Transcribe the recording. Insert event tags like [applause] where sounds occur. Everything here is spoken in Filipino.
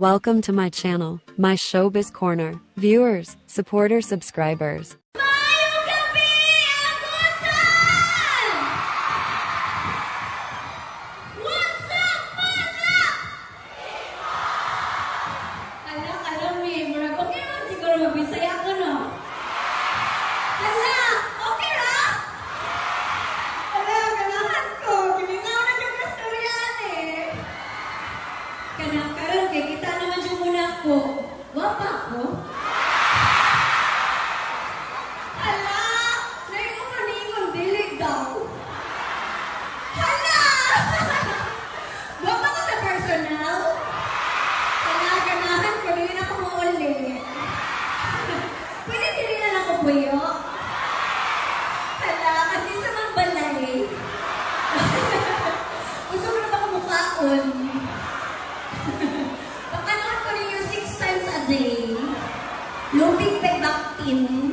Welcome to my channel, my showbiz corner. Viewers, supporters, subscribers. Kay kita naman yung muna ko. Wapa ko? Hala! Naingon ka ningon, dili daw. Hala! [laughs] Wapa ko sa personal? Hala, ganahan ko, dili na ko mauli. [laughs] Pwede dili na lang ko puyo? Hala, kasi sa mga balay. [laughs] Gusto ko na ba? Luping Pebak Team